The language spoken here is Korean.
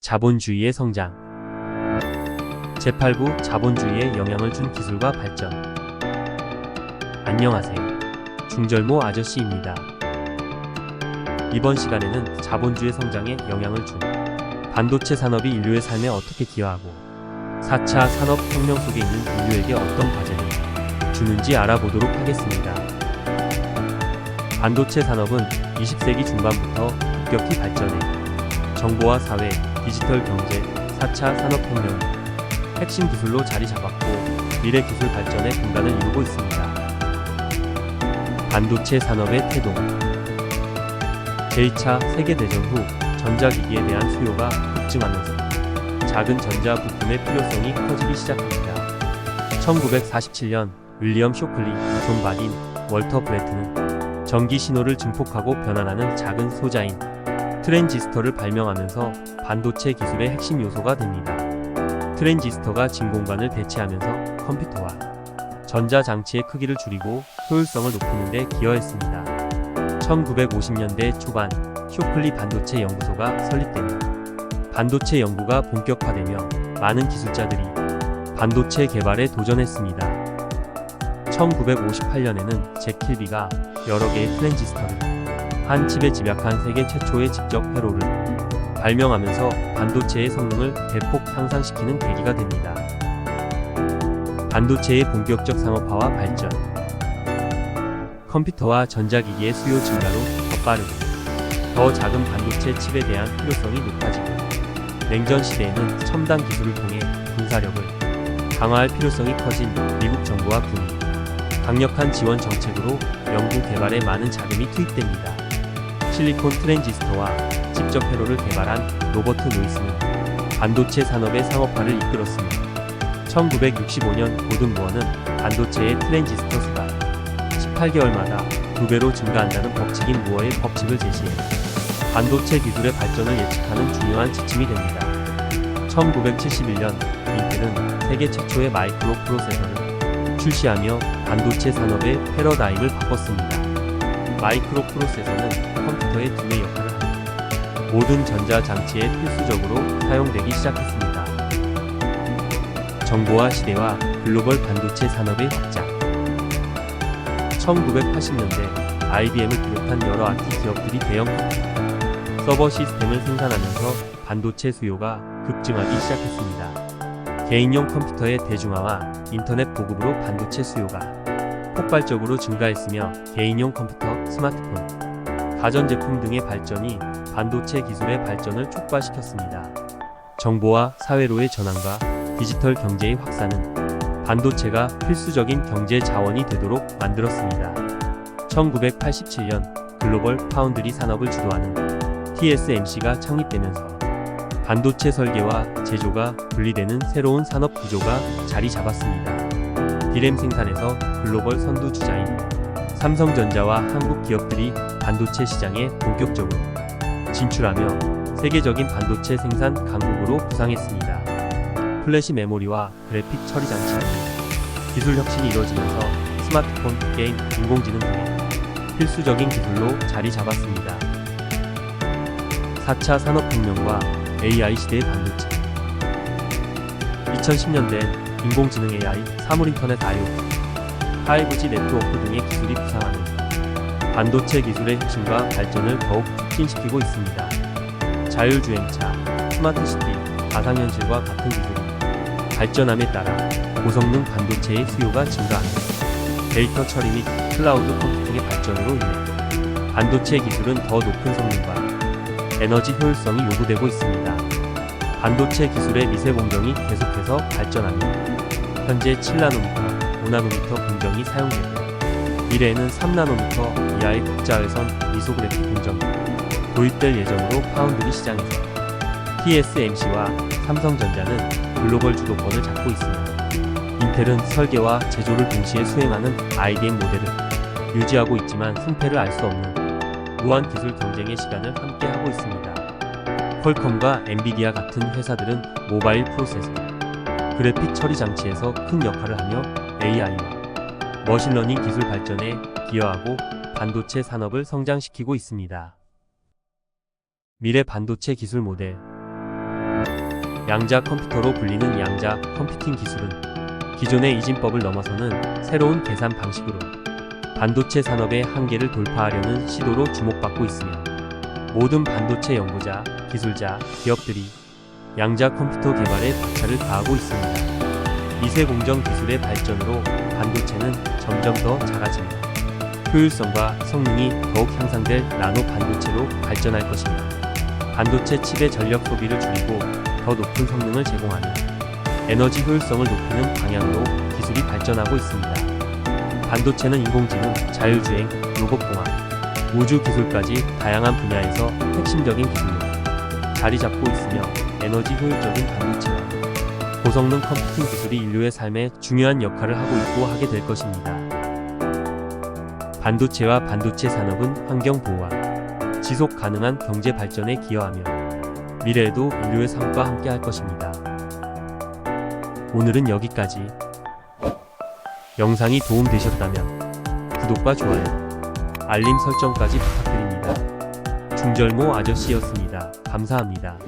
자본주의의 성장 제8부 자본주의에 영향을 준 기술과 발전 안녕하세요. 중절모 아저씨입니다. 이번 시간에는 자본주의 성장에 영향을 준 반도체 산업이 인류의 삶에 어떻게 기여하고 4차 산업혁명 속에 있는 인류에게 어떤 과제를 주는지 알아보도록 하겠습니다. 반도체 산업은 20세기 중반부터 급격히 발전해 정보화 사회, 디지털 경제, 4차 산업혁명, 핵심 기술로 자리 잡았고 미래 기술 발전에 공간을 이루고 있습니다. 반도체 산업의 태동 제2차 세계대전 후 전자기기에 대한 수요가 급증하면서 작은 전자 부품의 필요성이 커지기 시작합니다. 1947년 윌리엄 쇼클리, 존 바딘, 월터 브레트는 전기 신호를 증폭하고 변환하는 작은 소자인 트랜지스터를 발명하면서 반도체 기술의 핵심 요소가 됩니다. 트랜지스터가 진공관을 대체하면서 컴퓨터와 전자장치의 크기를 줄이고 효율성을 높이는 데 기여했습니다. 1950년대 초반 쇼클리 반도체 연구소가 설립되며 반도체 연구가 본격화되며 많은 기술자들이 반도체 개발에 도전했습니다. 1958년에는 잭 킬비가 여러 개의 트랜지스터를 한 칩에 집약한 세계 최초의 직접 회로를 발명하면서 반도체의 성능을 대폭 향상시키는 계기가 됩니다. 반도체의 본격적 상업화와 발전 컴퓨터와 전자기기의 수요 증가로 더 빠르고 더 작은 반도체 칩에 대한 필요성이 높아지고 냉전 시대에는 첨단 기술을 통해 군사력을 강화할 필요성이 커진 미국 정부와 군이 강력한 지원 정책으로 연구 개발에 많은 자금이 투입됩니다. 실리콘 트랜지스터와 직접 회로를 개발한 로버트 노이스는 반도체 산업의 상업화를 이끌었으며 1965년 고든 무어는 반도체의 트랜지스터 수가 18개월마다 2배로 증가한다는 법칙인 무어의 법칙을 제시해 반도체 기술의 발전을 예측하는 중요한 지침이 됩니다. 1971년 인텔은 세계 최초의 마이크로 프로세서를 출시하며 반도체 산업의 패러다임을 바꿨습니다. 마이크로 프로세서는 컴퓨터의 두뇌 역할을 하며 모든 전자 장치에 필수적으로 사용되기 시작했습니다. 정보화 시대와 글로벌 반도체 산업의 확장 1980년대 IBM을 비롯한 여러 IT 기업들이 대형 서버 시스템을 생산하면서 반도체 수요가 급증하기 시작했습니다. 개인용 컴퓨터의 대중화와 인터넷 보급으로 반도체 수요가 폭발적으로 증가했으며 개인용 컴퓨터, 스마트폰, 가전제품 등의 발전이 반도체 기술의 발전을 촉발시켰습니다. 정보와 사회로의 전환과 디지털 경제의 확산은 반도체가 필수적인 경제 자원이 되도록 만들었습니다. 1987년 글로벌 파운드리 산업을 주도하는 TSMC가 창립되면서 반도체 설계와 제조가 분리되는 새로운 산업 구조가 자리 잡았습니다. 디램 생산에서 글로벌 선두 주자인 삼성전자와 한국 기업들이 반도체 시장에 본격적으로 진출하며 세계적인 반도체 생산 강국으로 부상했습니다. 플래시 메모리와 그래픽 처리 장치 등 기술 혁신이 이루어지면서 스마트폰, 게임, 인공지능 등의 필수적인 기술로 자리 잡았습니다. 4차 산업혁명과 AI 시대의 반도체 2010년대 인공지능 AI, 사물인터넷 IoT, 5G 네트워크 등의 기술이 부상하면서 반도체 기술의 혁신과 발전을 더욱 촉진시키고 있습니다. 자율주행차, 스마트시티, 가상현실과 같은 기술이 발전함에 따라 고성능 반도체의 수요가 증가하며 데이터 처리 및 클라우드 컴퓨팅의 발전으로 인해 반도체 기술은 더 높은 성능과 에너지 효율성이 요구되고 있습니다. 반도체 기술의 미세 공정이 계속해서 발전하며 현재 7나노미터, 5나노미터 공정이 사용되고 미래에는 3나노미터 이하의 극자외선 미소그래픽 공정이 도입될 예정으로 파운드리 시장에서 TSMC와 삼성전자는 글로벌 주도권을 잡고 있으며 인텔은 설계와 제조를 동시에 수행하는 IDM 모델을 유지하고 있지만 승패를 알 수 없는 무한 기술 경쟁의 시간을 함께하고 있습니다. 퀄컴과 엔비디아 같은 회사들은 모바일 프로세서, 그래픽 처리 장치에서 큰 역할을 하며 AI와 머신러닝 기술 발전에 기여하고 반도체 산업을 성장시키고 있습니다. 미래 반도체 기술 모델 양자 컴퓨터로 불리는 양자 컴퓨팅 기술은 기존의 이진법을 넘어서는 새로운 계산 방식으로 반도체 산업의 한계를 돌파하려는 시도로 주목받고 있으며 모든 반도체 연구자, 기술자, 기업들이 양자 컴퓨터 개발에 박차를 가하고 있습니다. 미세 공정 기술의 발전으로 반도체는 점점 더 작아지며 효율성과 성능이 더욱 향상될 나노 반도체로 발전할 것이며 반도체 칩의 전력 소비를 줄이고 더 높은 성능을 제공하는 에너지 효율성을 높이는 방향으로 기술이 발전하고 있습니다. 반도체는 인공지능, 자율주행, 로봇공학, 우주 기술까지 다양한 분야에서 핵심적인 기술로 자리 잡고 있으며 에너지 효율적인 반도체와 고성능 컴퓨팅 기술이 인류의 삶에 중요한 역할을 하고 있고 하게 될 것입니다. 반도체와 반도체 산업은 환경 보호와 지속 가능한 경제 발전에 기여하며 미래에도 인류의 삶과 함께 할 것입니다. 오늘은 여기까지. 영상이 도움되셨다면 구독과 좋아요, 알림 설정까지 부탁드립니다. 중절모 아저씨였습니다. 감사합니다.